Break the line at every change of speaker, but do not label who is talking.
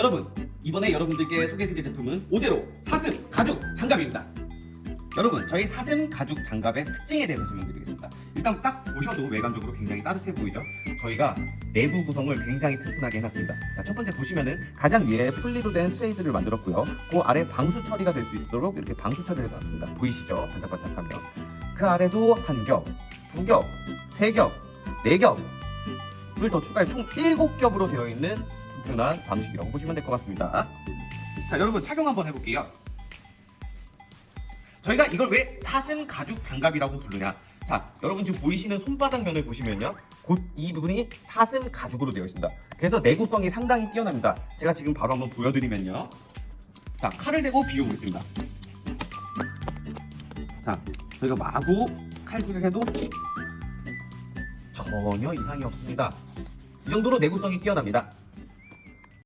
여러분 이번에 여러분들께 소개해드릴 제품은 오제로 사슴 가죽 장갑입니다. 여러분 저희 사슴 가죽 장갑의 특징에 대해서 설명드리겠습니다. 일단 딱 보셔도 외관적으로 굉장히 따뜻해 보이죠? 저희가 내부 구성을 굉장히 튼튼하게 해놨습니다. 자, 첫 번째 보시면은 가장 위에 풀리로 된 스웨이드를 만들었고요. 그 아래 방수 처리가 될 수 있도록 이렇게 방수 처리를 해놨습니다. 보이시죠? 반짝반짝하며 그 아래도 한 겹, 두 겹, 세 겹, 네 겹을 더 추가해 총 일곱 겹으로 되어 있는 튼튼한 방식이라고 보시면 될 것 같습니다. 자, 여러분 착용 한번 해볼게요. 저희가 이걸 왜 사슴 가죽 장갑이라고 부르냐? 자, 여러분 지금 보이시는 손바닥 면을 보시면요. 곧 이 부분이 사슴 가죽으로 되어 있습니다. 그래서 내구성이 상당히 뛰어납니다. 제가 지금 바로 한번 보여드리면요. 자, 칼을 대고 비워보겠습니다. 자, 저희가 마구 칼질을 해도 전혀 이상이 없습니다. 이 정도로 내구성이 뛰어납니다.